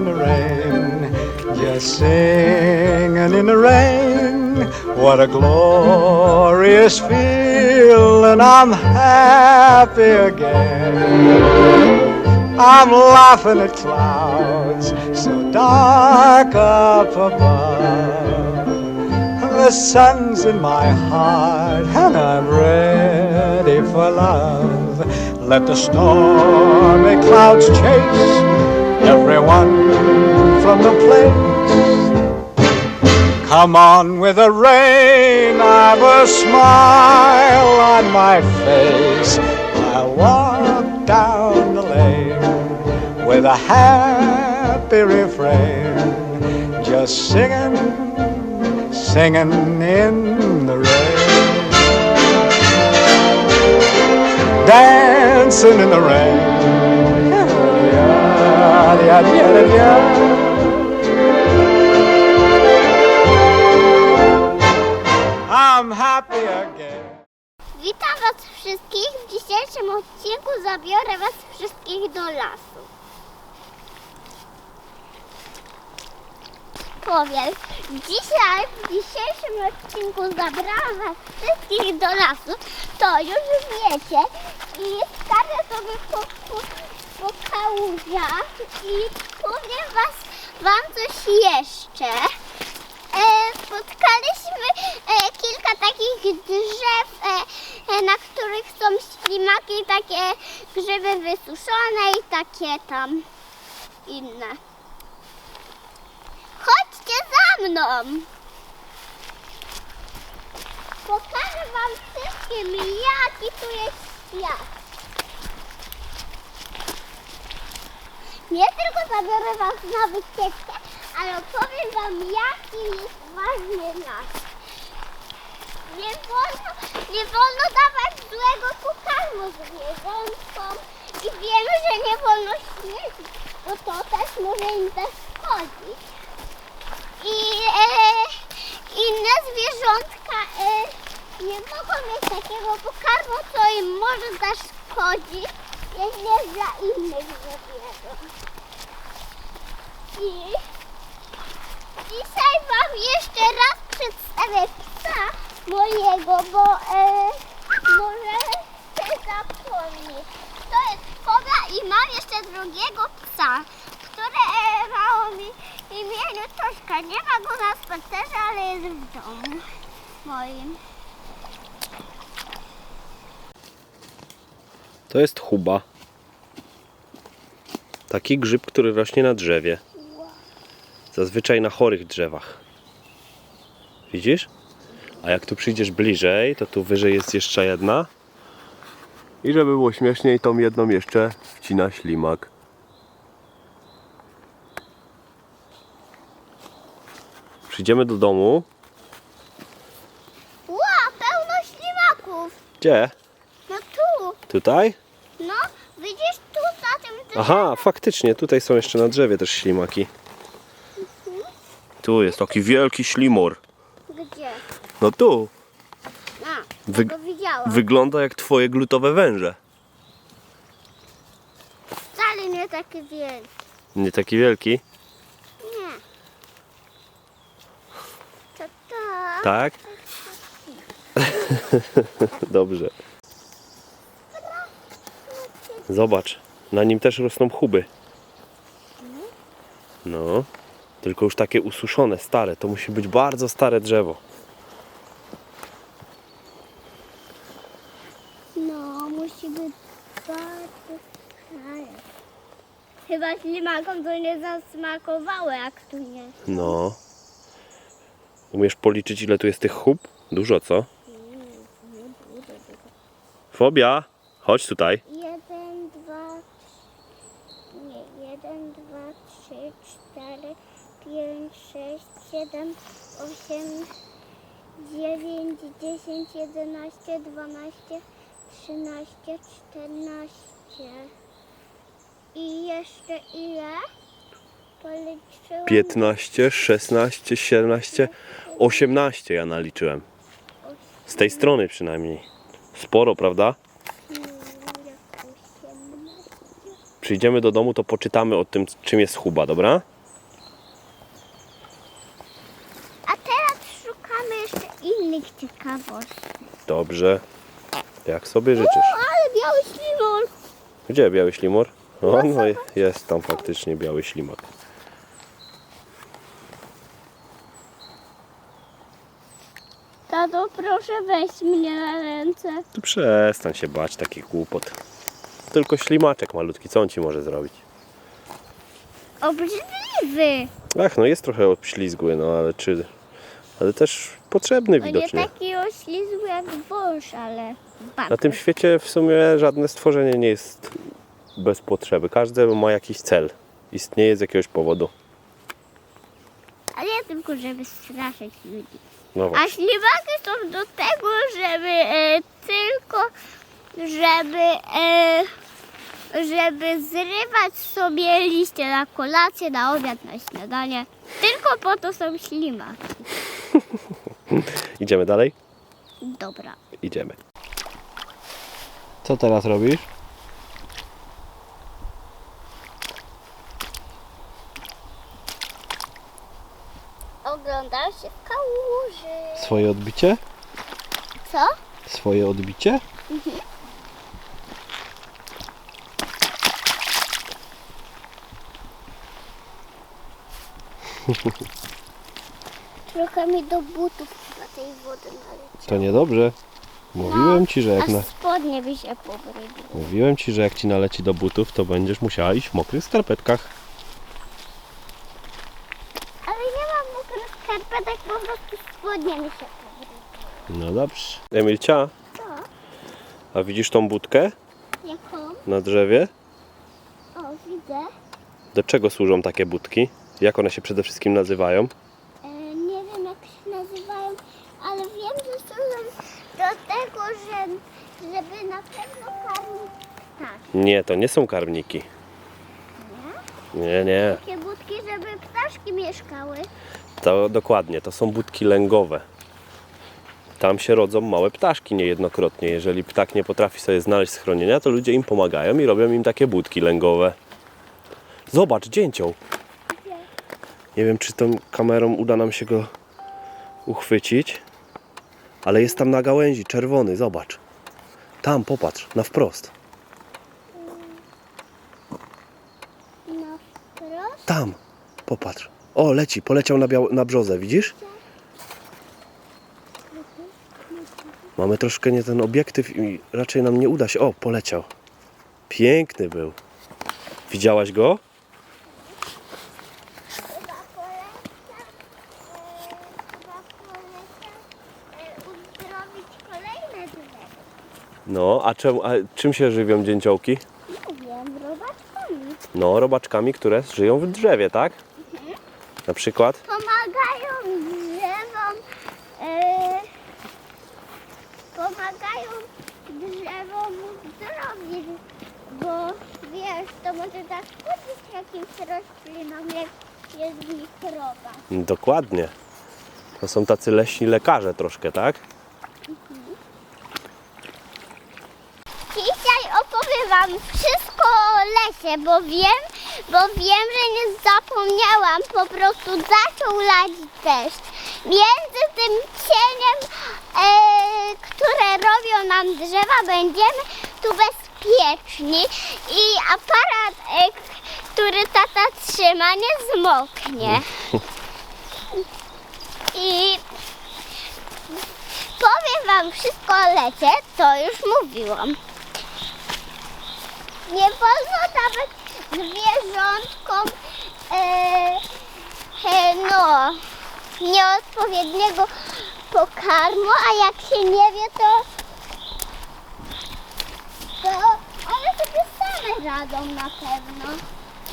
in the rain, just singing in the rain. What a glorious feeling! I'm happy again. I'm laughing at clouds so dark up above. The sun's in my heart and I'm ready for love. Let the stormy clouds chase everyone from the place. Come on with the rain, I've a smile on my face. I'll walk down the lane with a happy refrain, just singing, singing in the rain, dancing in the rain. I'm happy again. Witam Was wszystkich. W dzisiejszym odcinku zabiorę Was wszystkich do lasu. Powiem, dzisiaj w dzisiejszym odcinku zabrałam Was wszystkich do lasu. To już wiecie. I skaczę sobie po, po, po i powiem was, Wam coś jeszcze. E, spotkaliśmy e, kilka takich drzew, e, e, na których są ślimaki, takie grzyby wysuszone i takie tam inne. Chodźcie za mną! Pokażę wam wszystkim, jaki tu jest świat. Nie tylko zabiorę was na wycieczkę, ale opowiem wam, jaki jest ważny las. Nie wolno, nie wolno dawać złego pokarmu zwierzętom i wiemy, że nie wolno śmiecić, bo to też może im zaszkodzić. I e, inne zwierzątka e, nie mogą mieć takiego pokarmu, co im może zaszkodzić, jeśli dla innych zwierząt. I dzisiaj Wam jeszcze raz przedstawię psa mojego, bo e, może się zapomni. To jest Koga i mam jeszcze drugiego psa, które e, mi imieniu Tośka. Nie ma go na spacerze, ale jest w domu moim. To jest chuba. Taki grzyb, który rośnie na drzewie. Zazwyczaj na chorych drzewach. Widzisz? A jak tu przyjdziesz bliżej, to tu wyżej jest jeszcze jedna. I żeby było śmieszniej, tą jedną jeszcze wcina ślimak. Przyjdziemy do domu. Ła, pełno ślimaków. Gdzie? No tu, Tutaj? no widzisz tu za tym drzewem? Aha, faktycznie, tutaj są jeszcze na drzewie też ślimaki. Tu jest taki wielki ślimor. Gdzie? No tu. A, Wy- widziałam. Wygląda jak twoje glutowe węże. Wcale nie taki wielki. Nie taki wielki? Nie. To to. Tak? Dobrze. Zobacz, na nim też rosną chuby. No, tylko już takie ususzone, stare. To musi być bardzo stare drzewo. No, musi być bardzo stare. Chyba ślimakom to nie zasmakowało, jak tu nie. No. Umiesz policzyć, ile tu jest tych chub? Dużo, co? Fobia, chodź tutaj. 10, 11, 12, 13, 14. I jeszcze ile? Policzyłam. 15, 16, 17, 18 ja naliczyłem. Z tej strony przynajmniej. Sporo, prawda? Hmm, Przyjdziemy do domu, to poczytamy o tym, czym jest chuba, dobra? Innych ciekawostek. Dobrze. Jak sobie życzysz. O, ale biały ślimon. Gdzie biały ślimor? O, no jest tam faktycznie biały ślimak. Tato, proszę weź mnie na ręce. Tu przestań się bać takich głupot. Tylko ślimaczek malutki, co on ci może zrobić? Obrzydliwy. Ach, no jest trochę obślizgły, no ale czy... Ale też potrzebny No nie widocznie. taki oślizły jak wąż, ale. Na tym świecie w sumie żadne stworzenie nie jest bez potrzeby. Każde ma jakiś cel. Istnieje z jakiegoś powodu. Ale nie tylko, żeby straszyć ludzi. No A właśnie. ślimaki są do tego, żeby e, tylko, żeby, e, żeby zrywać sobie liście na kolację, na obiad, na śniadanie. Tylko po to są ślimaki. Idziemy dalej? Dobra. Idziemy. Co teraz robisz? Oglądam się w kałuży. Swoje odbicie? Co? Swoje odbicie? Trochę mi do butów tej wody naleci. To niedobrze. Mówiłem ci, że jak na... spodnie by się. Mówiłem ci, że jak ci naleci do butów, to będziesz musiała iść w mokrych skarpetkach. Ale nie mam mokrych skarpetek, po prostu spodnie mi się pobryły. No dobrze. Emilcia, Co? a widzisz tą budkę Jaką? na drzewie? O, widzę. Do czego służą takie budki? Jak one się przede wszystkim nazywają? E, nie wiem jak ale wiem, że służą do tego, że, żeby na pewno karmić ptaki. Nie, to nie są karmniki. Nie, nie. Takie budki, żeby ptaszki mieszkały. To dokładnie, to są budki lęgowe. Tam się rodzą małe ptaszki niejednokrotnie. Jeżeli ptak nie potrafi sobie znaleźć schronienia, to ludzie im pomagają i robią im takie budki lęgowe. Zobacz, dzięcioł. Nie wiem, czy tą kamerą uda nam się go uchwycić, ale jest tam na gałęzi, czerwony, zobacz. Tam, popatrz, na wprost. Na wprost. Tam, popatrz. O, leci, poleciał na, biał- na brzozę, widzisz? Mamy troszkę nie ten obiektyw i raczej nam nie uda się. O, poleciał. Piękny był. Widziałaś go? Chyba polecam, e, chyba polecam e, uzdrowić kolejne drzewo. No, a, czemu, a czym się żywią dzięciołki? Nie wiem, robaczkami. No, robaczkami, które żyją w drzewie, tak? Na przykład? Pomagają drzewom, e, pomagają drzewom zdrowić, bo wiesz, to może zaszkodzić jakimś roślinom, jak jest choroba. Dokładnie. To są tacy leśni lekarze troszkę, tak? Dzisiaj opowiem Wam wszystko o lesie, bo wiem, bo wiem, że nie zapomniałam. Po prostu zaczął lać deszcz. Między tym cieniem, e, które robią nam drzewa, będziemy tu bezpieczni i aparat, e, który tata trzyma, nie zmoknie. I powiem Wam wszystko o lecie, to już mówiłam. Nie wolno dawać zwierzątkom e, no, nieodpowiedniego pokarmu, a jak się nie wie, to, to one sobie same radzą na pewno.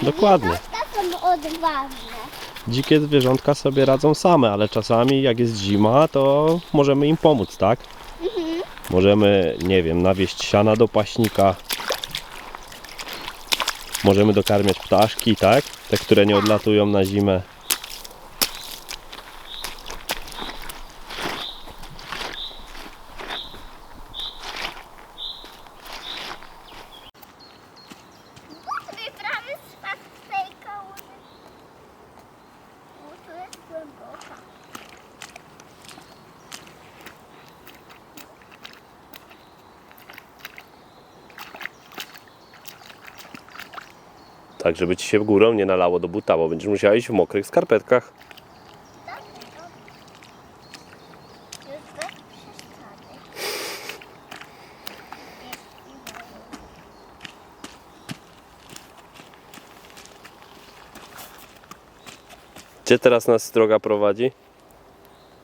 Dokładnie. Zwierzątka są odważne. Dzikie zwierzątka sobie radzą same, ale czasami jak jest zima, to możemy im pomóc, tak? Możemy, nie wiem, nawieść siana do paśnika. Możemy dokarmiać ptaszki, tak? Te, które nie odlatują na zimę. But mi prawie spadł z tej kałuży. O, tu jest głęboka. Tak, żeby ci się górą nie nalało do buta, bo będziesz musiała iść w mokrych skarpetkach. Gdzie teraz nas droga prowadzi?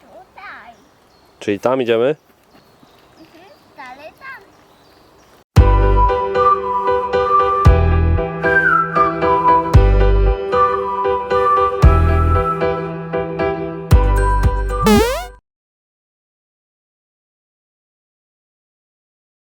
Tutaj. Czyli tam idziemy?